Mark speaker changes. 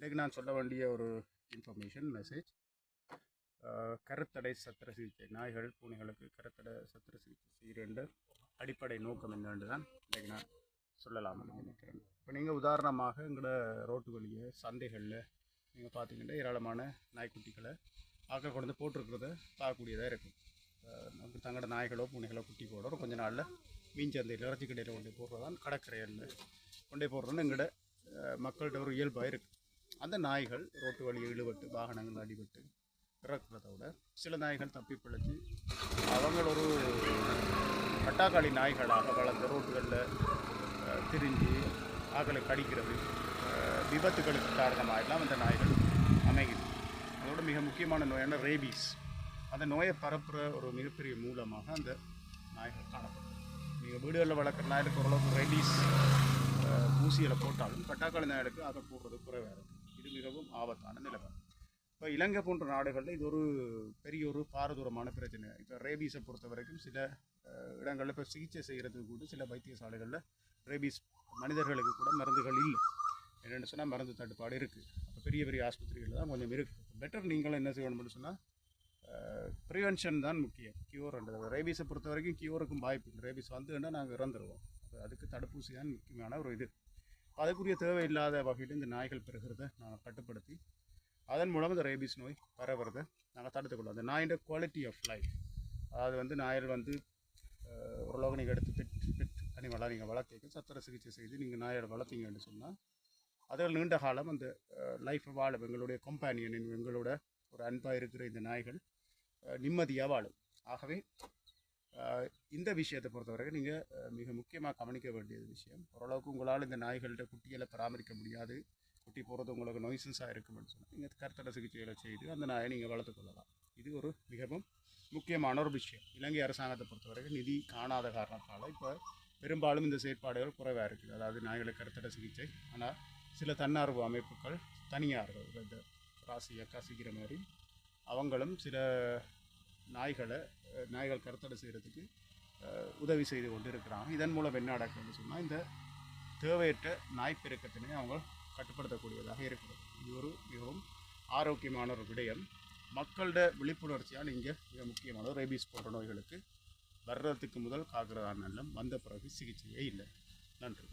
Speaker 1: இன்றைக்கு நான் சொல்ல வேண்டிய ஒரு இன்ஃபர்மேஷன் மெசேஜ் கருத்தடை சத்திர சிகிச்சை. நாய்கள் பூனைகளுக்கு கருத்தடை சத்திர சிகிச்சை செய்கிற அடிப்படை நோக்கம் என்னென்று தான் இன்றைக்கு நான் சொல்லலாம்னு நினைக்கிறேன். இப்போ நீங்கள் உதாரணமாக எங்களோட ரோட்டு வழியை சந்தைகளில் நீங்கள் பார்த்தீங்கன்னா ஏராளமான நாய்க்குட்டிகளை ஆக்கள் கொண்டு வந்து போட்டிருக்கிறத பார்க்கக்கூடியதாக இருக்கும். நமக்கு தங்களோட நாய்களோ பூனைகளோ குட்டி போட கொஞ்ச நாளில் மீன் சந்தையில் இறைச்சி கடையில் கொண்டு போடுறதான் கடற்கரையில் கொண்டே போடுறதுன்னு எங்களோட மக்கள்கிட்ட ஒரு இயல்பாக இருக்குது அந்த நாய்கள் ரோட்டு வழி இழுபட்டு வாகனங்கள் அடிபட்டு இறக்குறத விட சில நாய்கள் தப்பி பிழைச்சி அவங்கள ஒரு பட்டாக்காளி நாய்களாக வளர்ந்த ரோட்டுகளில் திரிஞ்சு ஆக்களை கடிக்கிறது விபத்துகளுக்கு காரணமாகலாம் அந்த நாய்கள் அமைகிறது. அதோட மிக முக்கியமான நோயான ரேபீஸ் அந்த நோயை பரப்புகிற ஒரு மிகப்பெரிய மூலமாக அந்த நாய்கள் காணப்படும் நீங்கள் வீடுகளில் வளர்க்குற நாய்களுக்கு ஓரளவுக்கு ரேபீஸ் ஊசிகளை போட்டாலும் பட்டாக்காளி நாய்களுக்கு அதை போடுறது குறைவாக இருக்கும் இது மிகவும் ஆபத்தான நிலைமை. இப்போ இலங்கை போன்ற நாடுகளில் இது ஒரு பெரிய ஒரு பாரதூரமான பிரச்சனை. இப்போ ரேபீஸை பொறுத்த வரைக்கும் சில இடங்களில் இப்போ சிகிச்சை செய்கிறதுக்கு கூட சில வைத்தியசாலைகளில் ரேபீஸ் மனிதர்களுக்கு கூட மருந்துகள் இல்லை. என்னென்னு சொன்னால் மருந்து தட்டுப்பாடு இருக்குது அப்போ பெரிய பெரிய ஆஸ்பத்திரிகளில் தான் கொஞ்சம் இருக்குது பெட்டர் நீங்களும் என்ன செய்யணும்னு சொன்னால் ப்ரிவென்ஷன் தான் முக்கியம். கியூர்ன்றது ரேபீஸை பொறுத்த வரைக்கும் கியூருக்கும் வாய்ப்பு இல்லை. ரேபீஸ் வந்துன்னா நாங்கள் இறந்துருவோம். அப்போ அதுக்கு தடுப்பூசி தான் முக்கியமான ஒரு இது. அதுக்குரிய தேவையில்லாத வகையில் இந்த நாய்கள் பெறுகிறத நாங்கள் கட்டுப்படுத்தி அதன் மூலம் இந்த ரேபிஸ் நோய் பரவுறதை நாங்கள் தடுத்துக்கொள்ளும் அந்த நாயோட குவாலிட்டி ஆஃப் லைஃப் அதாவது வந்து நாய்கள் வந்து ஓரளவுக்கு நீங்கள் எடுத்து பெட் பெட் அனிமலாக நீங்கள் வளர்த்தீங்க சத்திர சிகிச்சை செய்து நீங்கள் நாயோட வளர்த்தீங்கன்னு சொன்னால் அதில் நீண்ட காலம் அந்த லைஃப்பை வாழும். எங்களுடைய கம்பேனியன் எங்களோட ஒரு அன்பாக இருக்கிற இந்த நாய்கள் நிம்மதியாக வாழும். ஆகவே இந்த விஷயத்தை பொறுத்தவரைக்கும் நீங்கள் மிக முக்கியமாக கவனிக்க வேண்டிய விஷயம். ஓரளவுக்கு உங்களால் இந்த நாய்கள்கிட்ட குட்டிகளை பராமரிக்க முடியாது. குட்டி போகிறது உங்களுக்கு நொய்சன்ஸாக இருக்கும்னு சொன்னால் நீங்கள் கருத்தடை சிகிச்சைகளை செய்து அந்த நாயை நீங்கள் வளர்த்து கொள்ளலாம். இது ஒரு மிகவும் முக்கியமான ஒரு விஷயம். இலங்கை அரசாங்கத்தை பொறுத்தவரைக்கும் நிதி காணாத காரணத்தால் இப்போ பெரும்பாலும் இந்த செயற்பாடுகள் குறைவாக இருக்குது. அதாவது நாய்களுக்கு கருத்தடை சிகிச்சை. ஆனால் சில தன்னார்வ அமைப்புகள் தனியார்கள் இந்த ராசி அக்கா சிக்கிற மாதிரி அவங்களும் சில நாய்களை நாய்கள் கருத்தடை செய்கிறதுக்கு உதவி செய்து கொண்டு இருக்கிறாங்க இதன் மூலம் என்ன நடக்குதுன்னு சொன்னால் இந்த தேவையற்ற நாய்ப்பெருக்கத்தினை அவங்க கட்டுப்படுத்தக்கூடியதாக இருக்கிறது. இது ஒரு மிகவும் ஆரோக்கியமான ஒரு விடயம். மக்களோட விழிப்புணர்ச்சியால் இங்கே மிக முக்கியமான ரேபீஸ் போன்ற நோய்களுக்கு வர்றதுக்கு முதல் காக்கிறதா நல்லம். வந்த பிறகு சிகிச்சையே இல்லை. நன்றி.